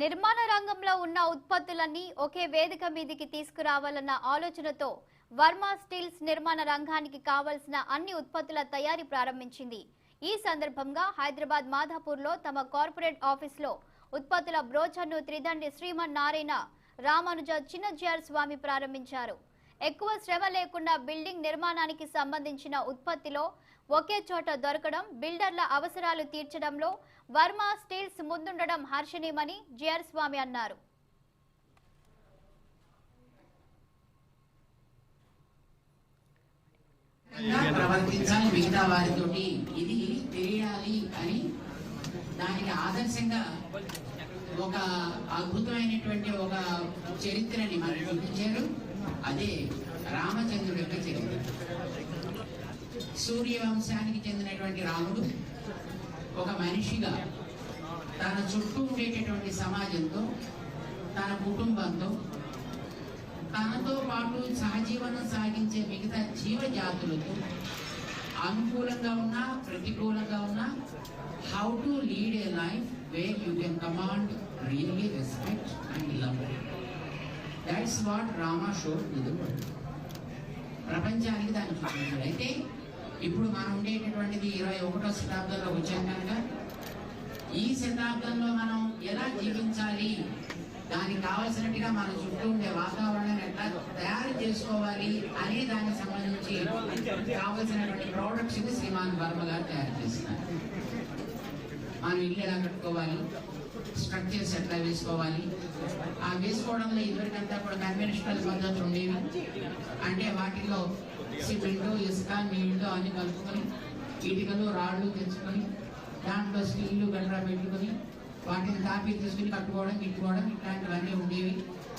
నిర్మాణ రంగంలో ఉన్న ఉత్పత్తులన్నీ ఒకే వేదిక మీదికి తీసుకురావాలన్న ఆలోచనతో వర్మ స్టీల్స్ నిర్మాణ రంగానికి కావలసిన అన్ని ఉత్పత్తుల తయారీ ప్రారంభించింది. ఈ సందర్భంగా హైదరాబాద్ మాధాపూర్లో తమ కార్పొరేట్ ఆఫీస్లో ఉత్పత్తుల బ్రోచర్ను త్రిదండి శ్రీమన్ నారాయణ రామానుజ చిన్నజీఆర్ స్వామి ప్రారంభించారు. ఎక్కువ శ్రమ లేకుండా బిల్డింగ్ నిర్మాణానికి సంబంధించిన ఉత్పత్తిలో ఒకే చోట దొరకడం బిల్డర్ల అవసరాలు తీర్చడంలో వర్మ స్టీల్స్ ముందుండడం హర్షణీయమని జిఆర్ స్వామి అన్నారు. ప్రవర్తించాలి మిగతా వారితోటి. ఇది తెలియాలి అని దానికి ఆదర్శంగా ఒక అద్భుతమైనటువంటి ఒక చరిత్రని మనకు చూపించారు. అదే రామచంద్రుడి యొక్క చరిత్ర. సూర్యవంశానికి చెందినటువంటి రాముడు ఒక మనిషిగా తన చుట్టూ ఉండేటటువంటి సమాజంతో తన కుటుంబంతో తనతో పాటు సహజీవనం సాగించే మిగతా జీవజాతులతో అనుకూలంగా ఉన్నా ప్రతికూలంగా ఉన్నా how to lead a life where you can command really respect and love that's what Rama show ఇది ప్రపంచానికి దాన్ని చూపించాడు అయితే ఇప్పుడు మనం ఉండేటటువంటిది ఇరవై ఒకటో శతాబ్దంలో వచ్చాం కనుక ఈ శతాబ్దంలో మనం ఎలా జీవించాలి? దానికి కావలసినట్టుగా మన చుట్టూ ఉండే వాతావరణాన్ని ఎట్లా తయారు చేసుకోవాలి అనే దానికి సంబంధించి కావలసినటువంటి ప్రోడక్ట్స్ శ్రీమాన్ వర్మ గారు తయారు చేస్తున్నారు. మనం ఇల్లు ఎలా కట్టుకోవాలి? స్ట్రక్చర్స్ ఎట్లా వేసుకోవాలి? ఆ వేసుకోవడంలో ఇదివరకంతా కూడా కన్వెన్షనల్ పద్ధతులు ఉండేవి. అంటే వాటిలో సిమెంట్ ఇసుక నీళ్ళు అన్ని కలుపుకొని ఇటుకలు రాళ్ళు తెచ్చుకొని దాంట్లో స్టీల్ గట్రా పెట్టుకొని వాటిని కాపీ తీసుకుని కట్టుకోవడం గిట్టుకోవడం ఇట్లాంటివన్నీ ఉండేవి.